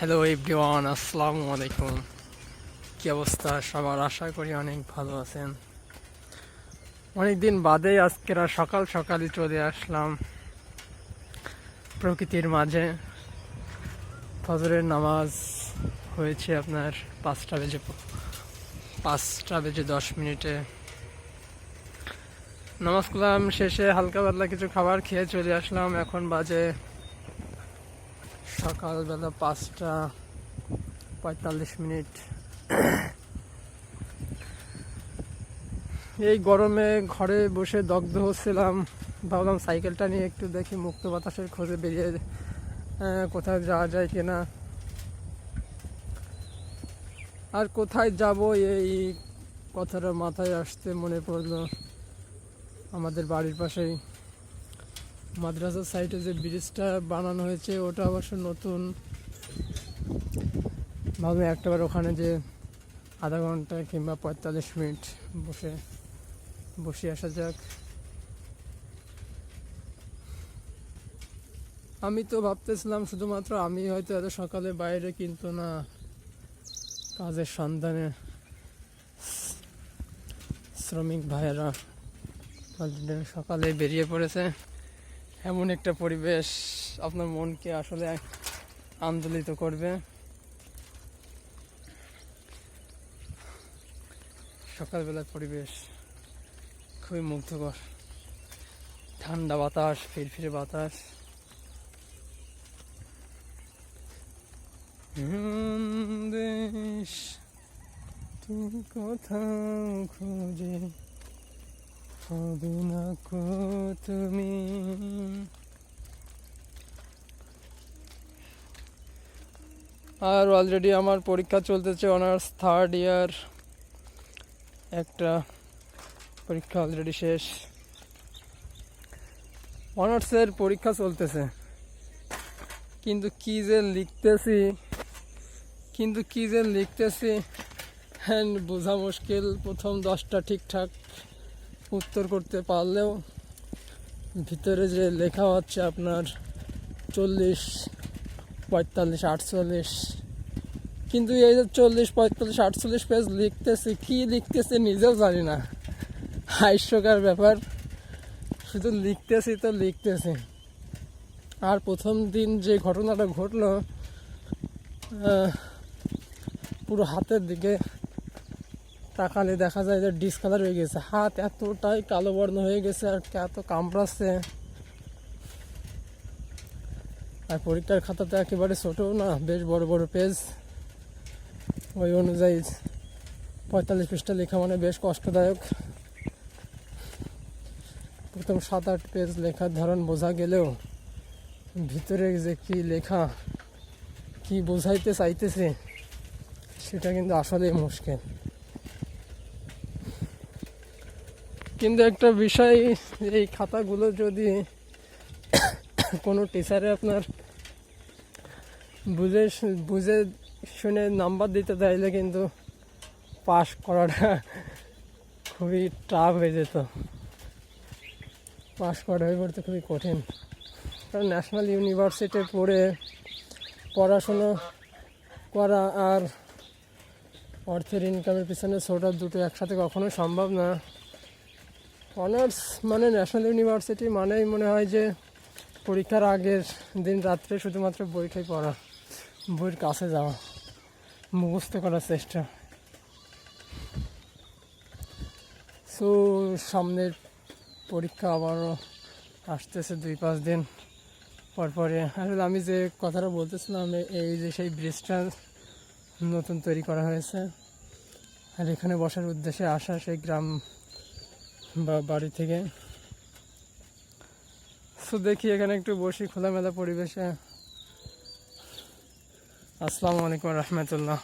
Hello everyone আসসালামু আলাইকুম কি অবস্থা? সবার আশা করি অনেক ভালো আছেন। অনেকদিন বাদে আজকেরা সকাল সকালই চলে আসলাম প্রকৃতির মাঝে। ফজরের নামাজ হয়েছে আপনার পাঁচটা বেজে পাঁচটা বেজে দশ মিনিটে। নামাজ কালাম শেষে হালকা পাতলা কিছু খাবার খেয়ে চলে আসলাম। এখন বাজে সকালবেলা পাঁচটা পঁয়তাল্লিশ মিনিট। এই গরমে ঘরে বসে দগ্ধ হচ্ছিলাম। ভাবলাম সাইকেলটা নিয়ে একটু দেখি মুক্ত বাতাসের খোঁজে বেরিয়ে কোথায় যাওয়া যায় কিনা। আর কোথায় যাব এই কথাটা মাথায় আসতে মনে পড়ল আমাদের বাড়ির পাশেই। মাদ্রাসার সাইডে যে ব্রিজটা বানানো হয়েছে, ওটা অবশ্য নতুন। ভাবলাম একটাবার ওখানে যে আধা ঘণ্টা কিংবা পঁয়তাল্লিশ মিনিট বসে বসে আসা যাক। আমি তো ভাবতেছিলাম শুধুমাত্র আমি হয়তো এত সকালে বাইরে, কিন্তু না, কাজের সন্ধানে শ্রমিক ভাইয়েরা সকালে বেরিয়ে পড়েছে। এমন একটা পরিবেশ আপনার মনকে আসলে আন্দোলিত করবে। সকালবেলার পরিবেশ খুবই মুগ্ধকর। ঠান্ডা বাতাস, ফিরফিরে বাতাস। দেশ তুমি কোথাও খুঁজে হবে না তুমি। আর অলরেডি আমার পরীক্ষা চলতেছে অনার্স থার্ড ইয়ার একটা পরীক্ষা অলরেডি শেষ। অনার্সের পরীক্ষা চলতেছে। কিন্তু কি যে লিখতেছি, কিন্তু কি যে লিখতেছি হ্যান্ড বোঝা মুশকিল। প্রথম দশটা ঠিকঠাক। উত্তর করতে পারলেও ভিতরে যে লেখা হচ্ছে আপনার চল্লিশ, পঁয়তাল্লিশ, আটচল্লিশ। কিন্তু এই যে চল্লিশ, পঁয়তাল্লিশ, আটচল্লিশ পেজ লিখতেছে, কি লিখতেছে নিজেও জানি না। হাস্যকার ব্যাপার। শুধু লিখতেছি তো লিখতেছি। আর প্রথম দিন যে ঘটনাটা ঘটলো পুরো হাতের দিকে তাকালে দেখা যায় যে ডিসকালার হয়ে গেছে। হাত এতটাই কালো বর্ণ হয়ে গেছে আর এত কামড়াচ্ছে। আর পরীক্ষার খাতাতে একেবারে ছোটো না, বেশ বড় বড় পেজ ওই অনুযায়ী পঁয়তাল্লিশ পৃষ্ঠা লেখা মানে বেশ কষ্টদায়ক। প্রথম সাত আট পেজ লেখার ধরন বোঝা গেলেও ভিতরে যে কি লেখা, কি বোঝাইতে চাইতেছে, সেটা কিন্তু আসলেই মুশকিল। কিন্তু একটা বিষয়, এই খাতাগুলো যদি কোনো টিচারে আপনার বুঝে বুঝে শুনে নাম্বার দিতে চাইলে কিন্তু পাস করাটা খুবই টাফ হয়ে যেত। পাস করা হয়ে পড়তে খুবই কঠিন। কারণ ন্যাশনাল ইউনিভার্সিটি পড়ে পড়াশুনো করা আর অর্থের ইনকামের পিছনে ছোটার দুটো একসাথে কখনো সম্ভব না। অনার্স মানে ন্যাশনাল ইউনিভার্সিটি মানেই মনে হয় যে পরীক্ষার আগের দিন রাত্রে শুধুমাত্র বইটাই পড়া, বইয়ের কাছে যাওয়া, মুখস্থ করার চেষ্টা। সো সামনের পরীক্ষা আবারও আসতেছে দুই পাঁচ দিন পরপরে আসলে আমি যে কথাটা বলতেছিলাম, এই যে সেই ব্রিজটা নতুন তৈরি করা হয়েছে, আর এখানে বসার উদ্দেশ্যে আসা সেই গ্রাম বা বাড়ি থেকে। তো দেখি এখানে একটু বসি খোলামেলা পরিবেশে। আসসালামু আলাইকুম রহমতুল্লাহ।